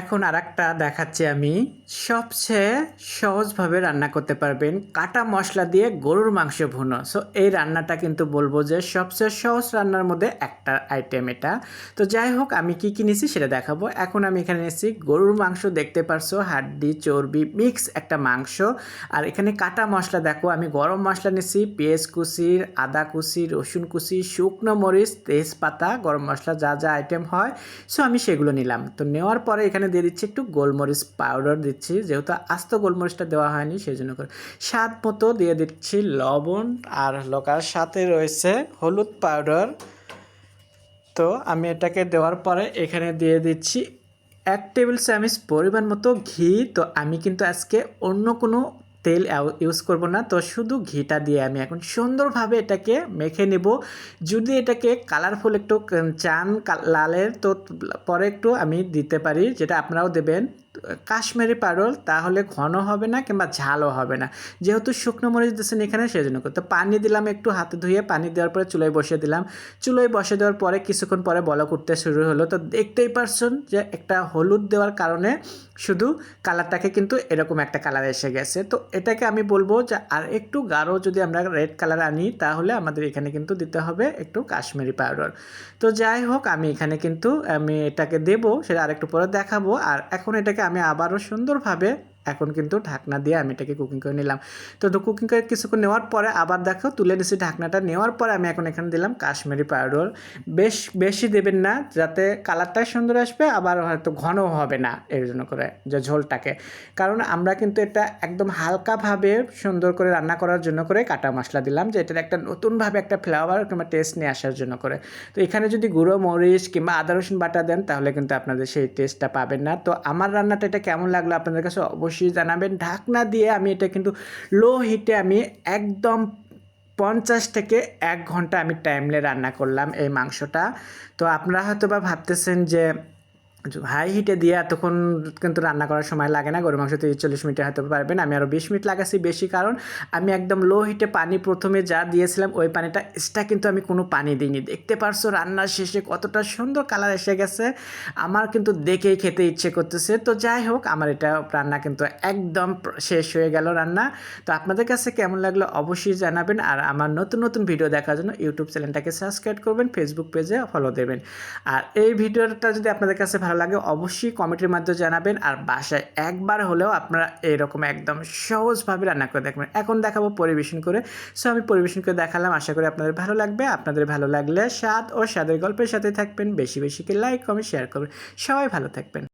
এখন আর একটা দেখাচ্ছি আমি। সবচেয়ে সহজভাবে রান্না করতে পারবেন কাটা মশলা দিয়ে গরুর মাংস ভুনো। সো এই রান্নাটা কিন্তু বলব যে সবচেয়ে সহজ রান্নার মধ্যে একটা আইটেম এটা। তো যাই হোক, আমি কি কি নিয়েছি সেটা দেখাবো। এখন আমি এখানে নিয়েছি গরুর মাংস, দেখতে পারছ, হাড্ডি, চর্বি মিক্স একটা মাংস। আর এখানে কাটা মশলা, দেখো, আমি গরম মশলা নিয়েছি পেঁয়াজ কুচির আদা কুচি, রসুন কুচি, শুকনো মরিচ, তেজপাতা, গরম মশলা, যা যা আইটেম হয়। সো আমি সেগুলো নিলাম। তো নেওয়ার পরে এখানে দিয়ে দিচ্ছি একটু গোলমরিচ পাউডার দিচ্ছি, যেহেতু আস্ত গোলমরিচটা দেওয়া হয়নি সেই জন্য করে। স্বাদ মতো দিয়ে দিচ্ছি লবণ আর লকার সাথে রয়েছে হলুদ পাউডার। তো আমি এটাকে দেওয়ার পরে এখানে দিয়ে দিচ্ছি এক টেবিল চামচ পরিমাণ মতো ঘি। তো আমি কিন্তু আজকে অন্য কোনো তেল ইউজ করব না। তো শুধু ঘিটা দিয়ে আমি এখন সুন্দরভাবে এটাকে মেখে নেব। যদি এটাকে কালারফুল একটু চান লালের, তো পরে একটু আমি দিতে পারি, যেটা আপনারাও দেবেন। কাশ্মীরি পাউডার তাহলে ঘন হবে না কিংবা ঝালও হবে না। যেহেতু শুকনো মরিচ দিচ্ছেন এখানে সেই জন্য তো পানি দিলাম একটু হাতে ধুয়ে, পানি দেওয়ার পরে চুলোয় বসিয়ে দিলাম। চুলোয় বসে দেওয়ার পরে কিছুক্ষণ পরে বলক উঠতে শুরু হলো। তো দেখতেই পারছেন যে একটা হলুদ দেওয়ার কারণে শুধু কালারটাকে কিন্তু এরকম একটা কালার এসে গেছে। তো এটাকে আমি বলব যে, আর একটু গাঢ় যদি আমরা রেড কালার আনি, তাহলে আমাদের এখানে কিন্তু দিতে হবে একটু কাশ্মীরি পাউডার তো যাই হোক, আমি এখানে কিন্তু আমি এটাকে দেবো, সেটা আরেকটু পরে দেখাবো। আর এখন এটাকে আমি আবারও সুন্দরভাবে এখন কিন্তু ঢাকনা দিয়ে আমি এটাকে কুকিং করে নিলাম। তো কুকিং করে কিছুক্ষণ নেওয়ার পরে আবার দেখো তুলে নিছি ঢাকনাটা। নেওয়ার পরে আমি এখন এখানে দিলাম কাশ্মীরি পাউডার বেশ, বেশি দেবেন না, যাতে কালারটা সুন্দর আসবে, আবার হয়তো ঘনও হবে না, এর জন্য করে যে ঝোলটাকে। কারণ আমরা কিন্তু এটা একদম হালকাভাবে সুন্দর করে রান্না করার জন্য করে কাটা মশলা দিলাম, যে এটার একটা নতুনভাবে একটা ফ্লেভার কিংবা টেস্ট নিয়ে আসার জন্য করে। তো এখানে যদি গুঁড়ো মরিচ কিংবা আদা রসুন বাটা দেন, তাহলে কিন্তু আপনাদের সেই টেস্টটা পাবেন না। তো আমার রান্নাটা এটা কেমন লাগল আপনাদের কাছে অবশ্যই অবশ্যই জানাবেন। ঢাকনা দিয়ে আমি এটা কিন্তু লো হিটে আমি একদম পঞ্চাশ থেকে এক ঘণ্টা আমি টাইমলে রান্না করলাম এই মাংসটা। তো আপনারা হয়তো বা ভাবতেছেন যে হাই হিটে দিয়ে এতক্ষণ কিন্তু রান্না করার সময় লাগে না। গরু মাংস তিরিশ চল্লিশ মিনিটে হয়তো পারবেন। আমি আরও বিশ মিনিট লাগাচ্ছি বেশি কারণ আমি একদম লো হিটে পানি প্রথমে যা দিয়েছিলাম, ওই পানিটা এক্সট্রা কিন্তু আমি কোনো পানি দিইনি। দেখতে পারছ রান্নার শেষে কতটা সুন্দর কালার এসে গেছে। আমার কিন্তু দেখেই খেতে ইচ্ছে করতেছে। তো যাই হোক, আমার এটা রান্না কিন্তু একদম শেষ হয়ে গেল রান্না। তো আপনাদের কাছে কেমন লাগল অবশ্যই জানাবেন। আর আমার নতুন নতুন ভিডিও দেখার জন্য ইউটিউব চ্যানেলটাকে সাবস্ক্রাইব করবেন ফেসবুক পেজে ফলো দেবেন। আর এই ভিডিওটা যদি আপনাদের কাছে ভালো লাগে অবশ্যই কমেন্টের মাধ্যমে জানাবেন আর বাসায় একবার হলেও আপনারা এরকম একদম সহজভাবে রান্না করে দেখবেন। এখন দেখাবো পরিবেশন করে। সো আমি পরিবেশন করে দেখালাম। আশা করি আপনাদের ভালো লাগবে। আপনাদের ভালো লাগলে স্বাদ ও স্বাদের গল্পের সাথে থাকবেন। বেশি বেশিকে লাইক কমেন্ট শেয়ার করবেন। সবাই ভালো থাকবেন।